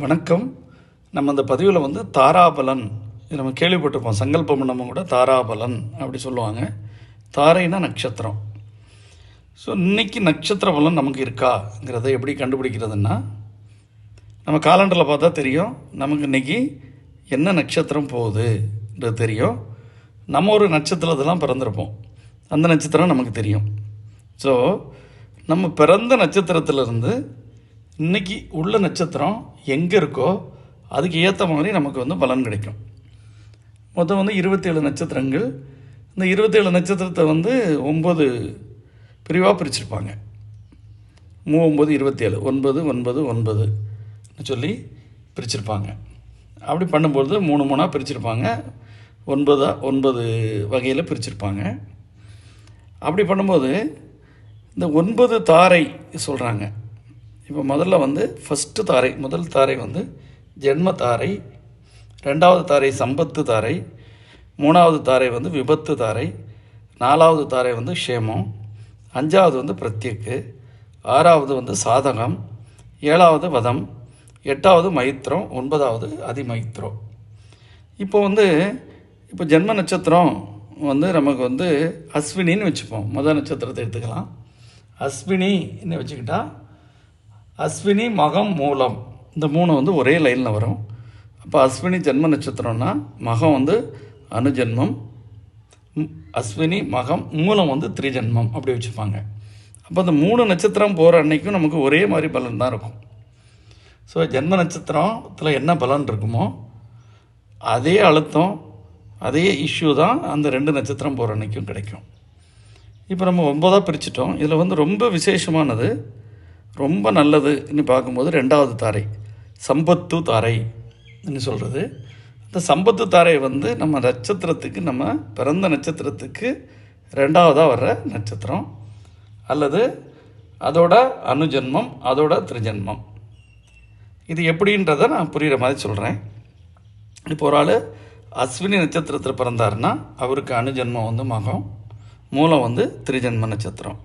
வணக்கம். நம்ம இந்த பதிவில் வந்து தாராபலன் இது நம்ம கேள்விப்பட்டிருப்போம். சங்கல்பம் நம்ம கூட தாராபலன் அப்படி சொல்லுவாங்க. தாரைனா நட்சத்திரம். ஸோ இன்றைக்கி நட்சத்திர பலன் நமக்கு இருக்காங்கிறத எப்படி கண்டுபிடிக்கிறதுன்னா நம்ம காலண்டரில் பார்த்தா தெரியும் நமக்கு இன்றைக்கி என்ன நட்சத்திரம் போகுதுன்றது தெரியும். நம்ம ஒரு நட்சத்திரத்தெல்லாம் பிறந்திருப்போம். அந்த நட்சத்திரம் நமக்கு தெரியும். ஸோ நம்ம பிறந்த நட்சத்திரத்திலிருந்து இன்னைக்கு உள்ள நட்சத்திரம் எங்கே இருக்கோ அதுக்கு ஏற்ற மாதிரி நமக்கு வந்து பலன் கிடைக்கும். மொத்தம் வந்து இருபத்தேழு நட்சத்திரங்கள். இந்த இருபத்தேழு நட்சத்திரத்தை வந்து ஒம்பது பிரிவாக பிரிச்சிருப்பாங்க. மூ ஒம்பது இருபத்தேழு. ஒன்பது ஒன்பது ஒன்பது சொல்லி பிரிச்சிருப்பாங்க. அப்படி பண்ணும்பொழுது மூணு மூணாக பிரிச்சிருப்பாங்க. ஒன்பதாக ஒன்பது வகையில் பிரிச்சிருப்பாங்க. அப்படி பண்ணும்போது இந்த ஒன்பது தாரை சொல்கிறாங்க இப்போ முதல்ல வந்து ஃபஸ்ட்டு தாரை முதல் தாரை வந்து ஜென்ம தாரை ரெண்டாவது தாரை சம்பத்து தாரை மூணாவது தாரை வந்து விபத்து தாரை நாலாவது தாரை வந்து க்ஷேமம் அஞ்சாவது வந்து பிரத்யக்கு ஆறாவது வந்து சாதகம் ஏழாவது வதம் எட்டாவது மைத்திரம் ஒன்பதாவது அதிமைத்திரம். இப்போ வந்து இப்போ ஜென்ம நட்சத்திரம் வந்து நமக்கு வந்து அஸ்வினின்னு வச்சுப்போம். முதல் நட்சத்திரத்தை எடுத்துக்கலாம். அஸ்வினின்னு வச்சுக்கிட்டால் அஸ்வினி மகம் மூலம். இந்த மூணு வந்து ஒரே லைனில் வரும். அப்போ அஸ்வினி ஜென்ம நட்சத்திரம்னா மகம் வந்து அனுஜென்மம் அஸ்வினி மகம் மூலம் வந்து திரிஜென்மம் அப்படி வச்சுப்பாங்க. அப்போ அந்த மூணு நட்சத்திரம் போகிற அன்னைக்கும் நமக்கு ஒரே மாதிரி பலன் தான் இருக்கும். ஸோ ஜென்ம நட்சத்திரத்தில் என்ன பலன் இருக்குமோ அதே அழுத்தம் அதே இஷ்யூ தான் அந்த ரெண்டு நட்சத்திரம் போகிற அன்னைக்கும் கிடைக்கும். இப்போ நம்ம ஒம்பதாக பிரிச்சிட்டோம். இதில் வந்து ரொம்ப விசேஷமானது ரொம்ப நல்லதுன்னு பார்க்கும்போது ரெண்டாவது தாரை சம்பத்து தாரை சொல்கிறது இந்த சம்பத்து தாரை வந்து நம்ம நட்சத்திரத்துக்கு நம்ம பிறந்த நட்சத்திரத்துக்கு ரெண்டாவதாக வர்ற நட்சத்திரம். அல்லது அதோட அனுஜன்மம் அதோட திருஜென்மம். இது எப்படின்றத நான் புரிகிற மாதிரி சொல்கிறேன் இப்போ ஒரு ஆள் அஸ்வினி நட்சத்திரத்தில் பிறந்தாருன்னா அவருக்கு அணுஜன்மம் வந்து மகம் மூலம் வந்து திரிஜன்ம நட்சத்திரம்.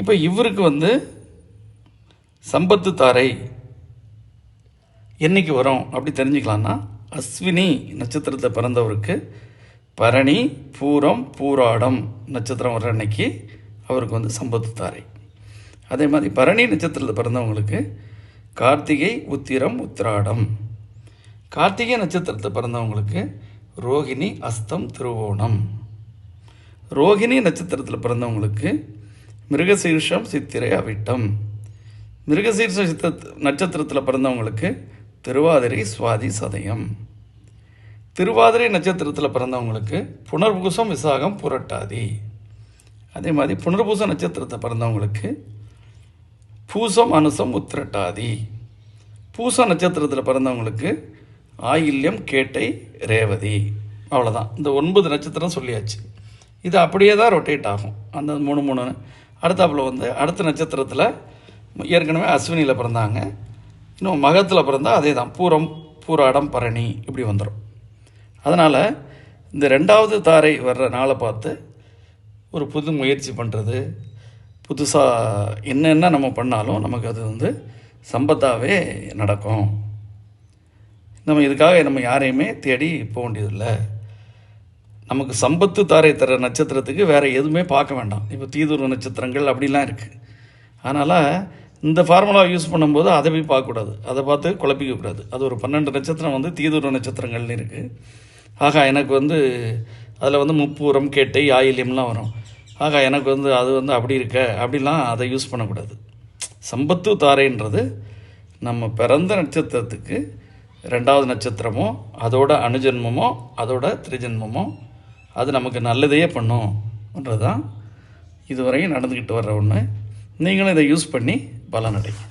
இப்போ இவருக்கு வந்து சம்பத்து தாரை என்னைக்கு வரும் அப்படி தெரிஞ்சுக்கலான்னா அஸ்வினி நட்சத்திரத்தை பிறந்தவருக்கு பரணி பூரம் பூராடம் நட்சத்திரம் வர்ற அன்னைக்கு அவருக்கு வந்து சம்பத்து தாரை அதே மாதிரி பரணி நட்சத்திரத்தில் பிறந்தவங்களுக்கு கார்த்திகை உத்திரம் உத்திராடம். கார்த்திகை நட்சத்திரத்தை பிறந்தவங்களுக்கு ரோகிணி அஸ்தம் திருவோணம். ரோகிணி நட்சத்திரத்தில் பிறந்தவங்களுக்கு மிருகசீர்ஷம் சித்திரை அவிட்டம். மிருகசீர்ஷ சித்த நட்சத்திரத்தில் பிறந்தவங்களுக்கு திருவாதிரை சுவாதி சதயம். திருவாதிரை நட்சத்திரத்தில் பிறந்தவங்களுக்கு புனர்பூசம் விசாகம் புரட்டாதி. அதே மாதிரி புனர்பூச நட்சத்திரத்தை பிறந்தவங்களுக்கு பூசம் அனுசம் உத்திரட்டாதி. பூச நட்சத்திரத்தில் பிறந்தவங்களுக்கு ஆயில்யம் கேட்டை ரேவதி. அவ்வளோதான் இந்த ஒன்பது நட்சத்திரம் சொல்லியாச்சு. இது அப்படியே தான் ரொட்டேட் ஆகும். அந்த மூணு மூணு. அடுத்தாப்பில் வந்து அடுத்த நட்சத்திரத்தில் ஏற்கனவே அஸ்வினியில் பிறந்தாங்க. இன்னும் மகத்தில் பிறந்தால் அதே தான் பூரம் பூராடம் பரணி இப்படி வந்துடும் அதனால் இந்த ரெண்டாவது தாரை வர்ற நாளை பார்த்து ஒரு புது முயற்சி பண்ணுறது புதுசாக என்னென்ன நம்ம பண்ணாலும் நமக்கு அது வந்து சம்பத்தாகவே நடக்கும். நம்ம இதுக்காக நம்ம யாரையுமே தேடி போக வேண்டியதில்லை. நமக்கு சம்பத்து தாரை தர நட்சத்திரத்துக்கு வேறு எதுவுமே பார்க்க வேண்டாம். இப்போ தீதுரு நட்சத்திரங்கள் அப்படிலாம் இருக்குது அதனால் இந்த ஃபார்முலா யூஸ் பண்ணும்போது அதை போய் பார்க்கக்கூடாது. அதை பார்த்து குழப்பிக்கக்கூடாது. அது ஒரு பன்னெண்டு நட்சத்திரம் வந்து தீதுரு நட்சத்திரங்கள்னு இருக்குது ஆகா எனக்கு வந்து அதில் வந்து முப்பூரம் கேட்டை ஆயில்யம்லாம் வரும். ஆகா எனக்கு வந்து அது வந்து அப்படி இருக்க அப்படிலாம் அதை யூஸ் பண்ணக்கூடாது. சம்பத்து தாரைன்றது நம்ம பிறந்த நட்சத்திரத்துக்கு ரெண்டாவது நட்சத்திரமோ அதோட அணுஜென்மமோ அதோட திரிஜன்மமோ அது நமக்கு நல்லதையே பண்ணும்ன்றது தான் இதுவரையும் நடந்துக்கிட்டு வர்ற ஒன்று நீங்களும் இதை யூஸ் பண்ணி பலனடை